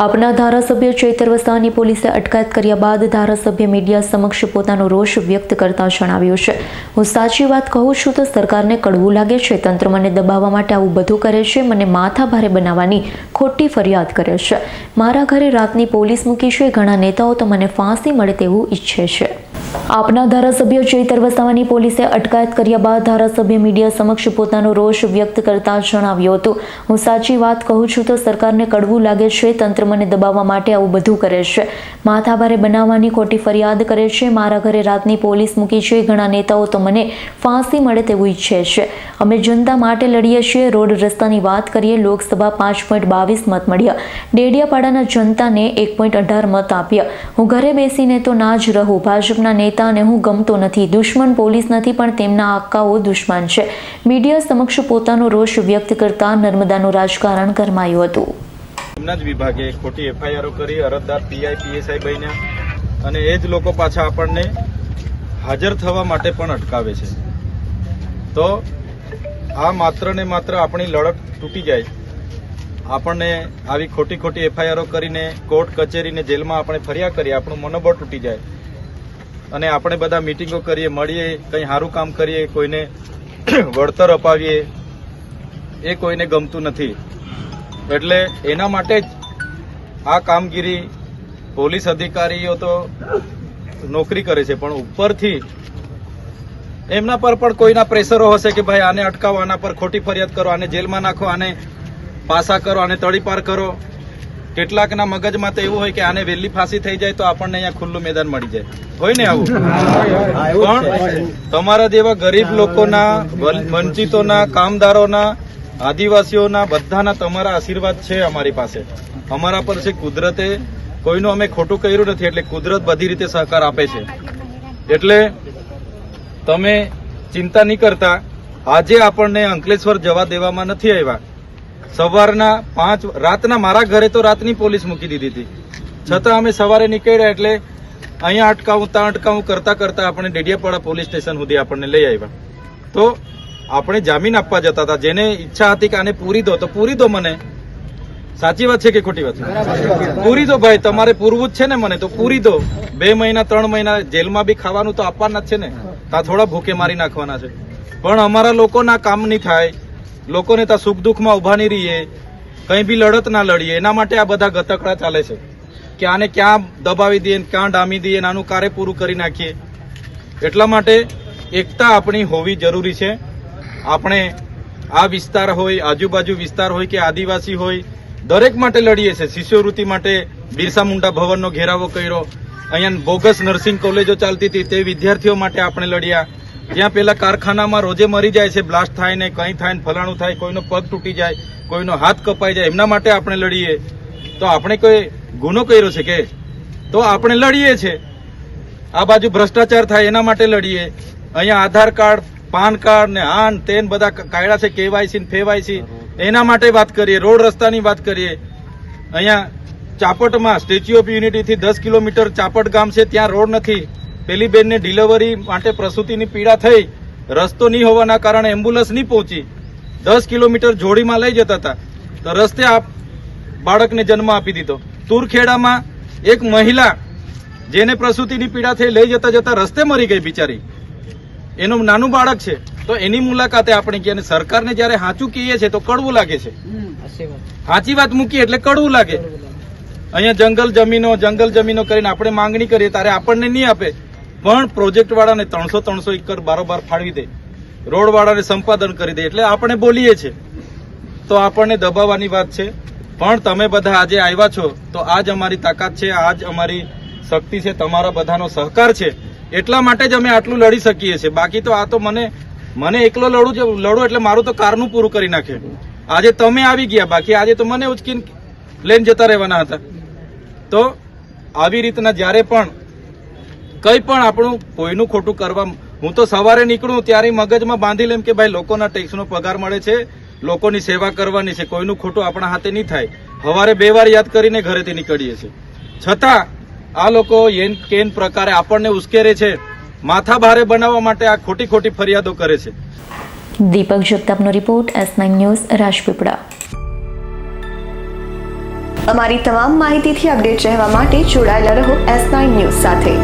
આપના ધારાસભ્ય ચૈતર વસાવાની પોલીસે અટકાયત કર્યા બાદ ધારાસભ્ય મીડિયા સમક્ષ પોતાનો રોષ વ્યક્ત કરતા જણાવ્યું છે. હું સાચી વાત કહું છું તો સરકારને કડવું લાગે છે. તંત્ર મને દબાવવા માટે આવું બધું કરે છે. મને માથા ભારે બનાવવાની ખોટી ફરિયાદ કરે છે. મારા ઘરે રાતની પોલીસ મૂકી છે. ઘણા નેતાઓ તો મને ફાંસી મળે તેવું ઈચ્છે છે. આપના ધારાસભ્ય ચૈતર વસાવાની પોલીસે અટકાયત કર્યા બાદ ધારાસભ્ય મીડિયા સમક્ષ પોતાનો રોષ વ્યક્ત કરતા જણાવ્યું હતું. હું સાચી વાત કહું છું તો સરકારને કડવું લાગે છે તંત્ર મને દબાવવા માટે આવું બધું કરે છે. માથાભારે બનાવવાની ખોટી ફરિયાદ કરે છે. મારા ઘરે રાતની પોલીસ મૂકી છે. ઘણા નેતાઓ તો મને ફાંસી મળે તેવું ઈચ્છે છે. અમે જનતા માટે લડીએ છીએ. રોડ રસ્તાની વાત કરીએ, લોકસભા પાંચ પોઈન્ટ બાવીસ મત મળ્યા. ડેડિયાપાડાના જનતાને એક પોઈન્ટ અઢાર મત આપ્યા. હું ઘરે બેસીને તો ના જ રહું. ભાજપના નેતાને હું ગમતો નથી. દુશ્મન પોલીસ નથી, પણ તેમના આકાઓ દુશ્મન છે. મીડિયા સમક્ષ પોતાનો રોષ વ્યક્ત કરતા નર્મદાનું રાજકારણ ગરમાયું હતું. એમના જ વિભાગે ખોટી એફઆઈઆરો કરી, અરજદાર પીઆઈ, પીએસઆઈ બન્યા અને એ જ લોકો પાછા આપણને હાજર થવા માટે પણ અટકાવે છે. તો આ માત્ર ને માત્ર આપણી લડત તૂટી જાય. આપણને આવી ખોટી ખોટી એફઆઈઆરો કરીને કોર્ટ કચેરીને જેલમાં આપણે ફર્યા કરીએ, આપણું મનોબળ તૂટી જાય. અને આપણે બધા મિટિંગો કરીએ, મળીએ, કંઈ સારું કામ કરીએ, કોઈને વળતર અપાવીએ, એ કોઈને ગમતું નથી. એટલે એના માટે જ આ કામગીરી પોલીસ અધિકારીઓ તો નોકરી કરે છે, પણ ઉપરથી એમના પર પણ કોઈના પ્રેશરો હશે કે ભાઈ આને અટકાવો, આના પર ખોટી ફરિયાદ કરો, આને જેલમાં નાખો, આને પાસા કરો, આને તડીપાર કરો. કેટલાકના મગજમાં તો એવું હોય કે આને વહેલી ફાંસી થઈ જાય તો આપણને અહીંયા ખુલ્લું મેદાન મળી જાય. હોય ને આવું? પણ તમારા જેવા ગરીબ લોકોના વંચિતોના, કામદારોના, આદિવાસીઓના બધાના તમારા આશીર્વાદ છે અમારી પાસે. અમારા પર છે કુદરતે, કોઈનું અમે ખોટું કર્યું નથી, એટલે કુદરત બધી રીતે સહકાર આપે છે. એટલે તમે ચિંતા નહીં કરતા. આજે આપણને અંકલેશ્વર જવા દેવામાં નથી આવ્યા. સવારના પાંચ, રાતના મારા ઘરે તો રાતની પોલીસ મૂકી દીધી હતી. છતાં અમે સવારે નીકળ્યા એટલે અહીંયા અટકાવું, ત્યાં અટકાવું કરતા કરતા આપણે ડેડિયાપાડા પોલીસ સ્ટેશન સુધી આપણને લઈ આવ્યા. તો આપણે જામીન આપવા જતા હતા. જેને ઈચ્છા હતી કે આને પૂરી દો, તો પૂરી દો મને. સાચી વાત છે કે ખોટી વાત છે? પૂરી દો ભાઈ, તમારે પૂરવું જ છે ને મને, તો પૂરી દો. બે મહિના, ત્રણ મહિના જેલમાં બી ખાવાનું તો આપવાના જ છે ને. તા થોડા ભૂખે મારી નાખવાના છે. પણ અમારા લોકોના કામ નહીં થાય. લોકોને ત્યાં સુખ દુઃખમાં ઊભા નહીં રહીએ. કંઈ બી લડત ના લડીએ. એના માટે આ બધા ગતકડા ચાલે છે. કે આને ક્યાં દબાવી દઈએ ક્યાં ડામી દઈએ આનું કાર્ય પૂરું કરી નાખીએ. એટલા માટે એકતા આપણી હોવી જરૂરી છે. આપણે આ વિસ્તાર હોય, આજુબાજુ વિસ્તાર હોય કે આદિવાસી હોય દરેક માટે લડીએ છીએ. શિષ્યવૃત્તિ માટે બિરસા મુંડા ભવનનો ઘેરાવો કર્યો. અહીંયા બોગસ નર્સિંગ કોલેજો ચાલતી હતી. તે વિદ્યાર્થીઓ માટે આપણે લડ્યા. જ્યાં પેલા કારખાનામાં રોજે મરી જાય છે, બ્લાસ્ટ થાય ને કંઈ થાય ને ફલાણું થાય, કોઈનો પગ તૂટી જાય, કોઈનો હાથ કપાઈ જાય, એમના માટે આપણે લડીએ. તો આપણે કોઈ ગુનો કર્યો છે કે? તો આપણે લડીએ છીએ આ બાજુ ભ્રષ્ટાચાર થાય એના માટે લડીએ. અહીંયા આધાર કાર્ડ, પાન કાર્ડ ને આન તેન બધા કાયડા છે, કેવાયસી ને ફેવાયસી. એના માટે વાત કરીએ, રોડ રસ્તાની વાત કરીએ. અહીંયા ચાપટમાં સ્ટેચ્યુ ઓફ યુનિટીથી દસ કિલોમીટર ચાપટ ગામ છે, ત્યાં રોડ નથી. પેલી બેનને ડિલિવરી માટે પ્રસૂતિની પીડા થઈ. રસ્તો નહીં હોવાના કારણે એમ્બ્યુલન્સ નહીં પહોંચી. દસ કિલોમીટર જોડીમાં લઈ જતા હતા. તો રસ્તે આ બાળકને જન્મ આપી દીધો. તુરખેડામાં એક મહિલા જેને પ્રસૂતિની પીડા થઈ લઈ જતા જતા રસ્તે મરી ગઈ બિચારી. એનું નાનું બાળક છે. તો એની મુલાકાતે આપણે કહીએ સરકારને જ્યારે સાચું કહીએ છીએ તો કડવું લાગે છે. સાચી વાત મૂકીએ એટલે કડવું લાગે. અહીંયા જંગલ જમીનો જંગલ જમીનો કરીને આપણે માંગણી કરીએ ત્યારે આપણને નહીં આપે. પણ પ્રોજેક્ટ વાળાને ત્રણસો ત્રણસો એકર બારોબાર ફાળવી દે. રોડ વાળાને સંપાદન કરી દે એટલે આપણે બોલીએ છીએ. તો આપણને દબાવવાની વાત છે. પણ તમે બધા આજે આવ્યા છો તો આજ અમારી તાકાત છે, આજ અમારી શક્તિ છે, તમારા બધાનો સહકાર છે. એટલા માટે જ અમે આટલું લડી શકીએ છીએ. બાકી તો આ તો મને મને એકલો લડું છે, લડું એટલે મારું તો કારનું પૂરું કરી નાખે. આજે તમે આવી ગયા, બાકી આજે તો મને ઉચકીને લઈને જતા રહેવાના હતા. તો આવી રીતના જ્યારે પણ કંઈ પણ આપણું કોઈનું ખોટું કરવા, હું તો સવારે નીકળું ત્યારે મગજમાં બાંધી લેમ કે ભાઈ લોકોના ટેક્સનો પગાર મળે છે, લોકોની સેવા કરવાની છે, કોઈનું ખોટું આપણા હાથે નહીં થાય. સવારે બે વાર યાદ કરીને ઘરેથી નીકળીએ છીએ. છતાં આ લોકો એન કેન પ્રકારે આપણને ઉશ્કેરે છે. માથા ભારે બનાવવા માટે આ ખોટી ખોટી ફરિયાદો કરે છે. Deepak જગતાપનો report S nine news Rajpipla. અમારી તમામ માહિતીથી અપડેટ રહેવા માટે જોડાયેલા રહો એસ નાઇન ન્યૂઝ સાથે.